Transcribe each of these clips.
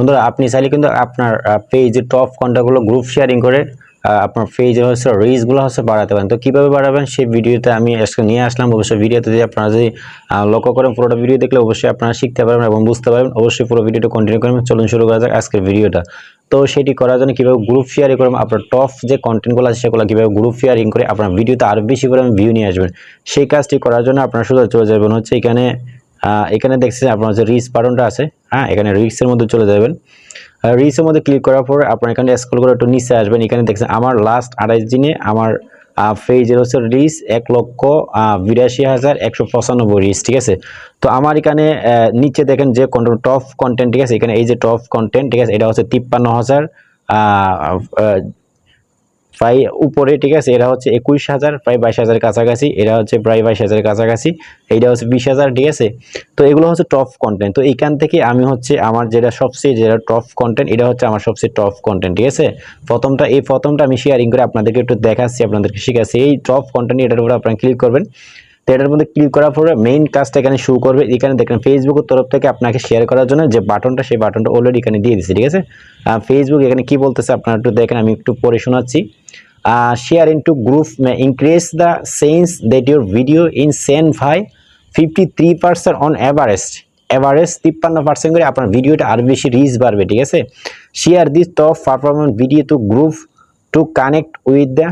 বন্ধুরা, আপনি চাইলে কিন্তু আপনার পেজে টপ কন্ট্যাক্টগুলো গ্রুপ শেয়ারিং করে আপনার পেজের হচ্ছে রিচগুলো হচ্ছে বাড়াতে পারেন। তো কীভাবে বাড়াবেন সেই ভিডিওতে আমি আজকে নিয়ে আসলাম। অবশ্যই ভিডিওতে যদি আপনারা যদি লক্ষ্য করেন, পুরোটা ভিডিও দেখলে অবশ্যই আপনারা শিখতে পারবেন এবং বুঝতে পারবেন। অবশ্যই পুরো ভিডিওটা কন্টিনিউ করবেন। চলুন শুরু করা যাক আজকের ভিডিওটা তো সেটি করার জন্য কীভাবে গ্রুপ শেয়ারিং করবেন, আপনার টপ যে কন্টেন্টগুলো আছে সেগুলো কীভাবে গ্রুপ শেয়ারিং করে আপনার ভিডিওতে আরও বেশি করে ভিউ নিয়ে আসবেন, সেই কাজটি করার জন্য আপনারা শুধু চলে যাবেন হচ্ছে এখানে এখানে দেখছেন আপনার হচ্ছে রিচ বাটনটা আছে। হ্যাঁ এখানে রিক্সের মধ্যে চলে যাবেন। রিচের মধ্যে ক্লিক করার পর আপনার এখানে স্ক্রল করে একটু নিচে আসবেন। এখানে দেখছেন আমার লাস্ট আড়াইশ দিনে আমার পেজের হচ্ছে রিচ এক লক্ষ বিরাশি হাজার একশো পঁচানব্বই রিচ ঠিক আছে? তো আমার এখানে নিচে দেখেন যে টপ কন্টেন্ট ঠিক আছে? এখানে এই যে টপ কন্টেন্ট ঠিক আছে? এটা হচ্ছে তিপ্পান্ন হাজার প্রায় উপরে, ঠিক আছে এরা হচ্ছে একুশ হাজার, প্রায় বাইশ হাজার কাছাকাছি এরা হচ্ছে প্রায় বাইশ হাজার কাছাকাছি, এইটা হচ্ছে বিশ হাজার, ঠিক আছে? তো এগুলো হচ্ছে টপ কন্টেন্ট তো এখান থেকে আমি হচ্ছে আমার যেটা সবচেয়ে যেটা টপ কন্টেন্ট এটা হচ্ছে আমার সবচেয়ে টপ কন্টেন্ট ঠিক আছে? প্রথমটা, এই প্রথমটা আমি শেয়ারিং করে আপনাদেরকে একটু দেখাচ্ছি, আপনাদেরকে শিখাচ্ছি, এই টপ কন্টেন্ট এটার উপরে আপনারা ক্লিক করবেন এটার মধ্যে ক্লিক করার পরে মেইন কাজটা এখানে শুরু করবে। এখানে দেখেন ফেসবুকের তরফ থেকে আপনাকে শেয়ার করার জন্য যে বাটনটা সেই বাটনটা অলরেডি এখানে দিয়ে দিচ্ছে ঠিক আছে? ফেসবুক এখানে কি বলতেছে আপনারা একটু দেখেন, আমি একটু পড়ে শোনাচ্ছি। Share into group increase the sense that your video in Sen by fifty three percent on average average তিপ্পান্ন পার্সেন্ট করে আপনার ভিডিওটা আরও বেশি রিচ বাড়বে, ঠিক আছে? Share this top performance video to group to connect with the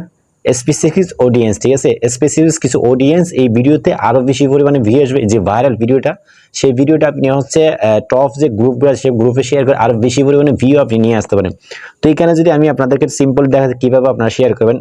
specific audience ঠিক আছে? স্পেসিফিক কিছু অডিয়েন্স এই ভিডিওতে আরও বেশি পরিমাণে ভিউ আসবে। যে ভাইরাল ভিডিওটা সেই ভিডিওটা আপনি হচ্ছে টপ যে গ্রুপগুলো সেই গ্রুপে শেয়ার করে আরও বেশি পরিমাণে ভিউ আপনি নিয়ে আসতে পারেন। তো এখানে যদি আমি আপনাদেরকে সিম্পল দেখা কীভাবে আপনারা শেয়ার করবেন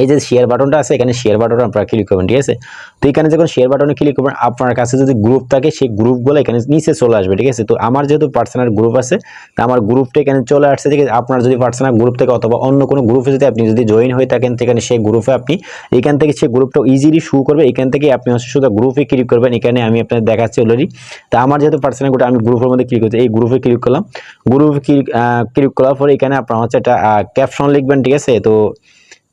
এই যে শেয়ার বাটনটা আছে, এখানে শেয়ার বাটনে আপনারা ক্লিক করবেন, ঠিক আছে? তো এখানে যখন শেয়ার বাটনে ক্লিক করবেন, আপনার কাছে যদি গ্রুপ থাকে, সেই গ্রুপগুলো এখানে নিচে চলে আসবে, ঠিক আছে? তো আমার যেহেতু পার্সোনাল গ্রুপ আছে, তো আমার গ্রুপটা এখানে চলে আসছে, ঠিক আছে? আপনার যদি পার্সোনাল গ্রুপ থেকে অথবা অন্য কোনো গ্রুপে যদি আপনি যদি জয়েন হয়ে থাকেন সেখানে সেই গ্রুপে আপনি এখান থেকে সেই গ্রুপটা ইজিলি শু করবে এখান থেকে আপনি হচ্ছে শুধু গ্রুপে ক্লিক করবেন, এখানে আমি আপনাদের দেখাচ্ছি অলরেডি তো আমার যেহেতু পার্সোনাল গ্রুপ আমি গ্রুপের মধ্যে ক্লিক করছি, এই গ্রুপে ক্লিক করলাম। গ্রুপে ক্লিক ক্লিক করার পরে এখানে আপনার হচ্ছে একটা ক্যাপশন লিখবেন, ঠিক আছে? তো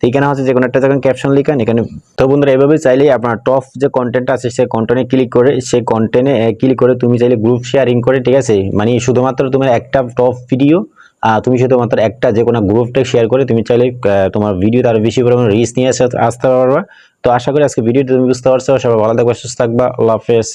এখানে হচ্ছে যে কোনো একটা যখন ক্যাপশন লিখেন, এখানে তো বন্ধুরা এভাবে চাইলেই আপনার টপ যে কন্টেন্ট আছে, সেই কন্টেন্টে ক্লিক করে, সেই কন্টেন্টে ক্লিক করে তুমি চাইলে গ্রুপ শেয়ারিং করে, ঠিক আছে? মানে শুধুমাত্র তোমার একটা টপ ভিডিও তুমি শুধুমাত্র একটা যে কোনো গ্রুপটা শেয়ার করে, তুমি চাইলে তোমার ভিডিও আরও বেশি পরিমাণে রিচ নিয়ে আসতে পারবা। তো আশা করি আজকে ভিডিওটা তুমি বুঝতে পারছ। সবাই ভালো থাকবা, সুস্থ থাকবা। আল্লাহ হাফেজ।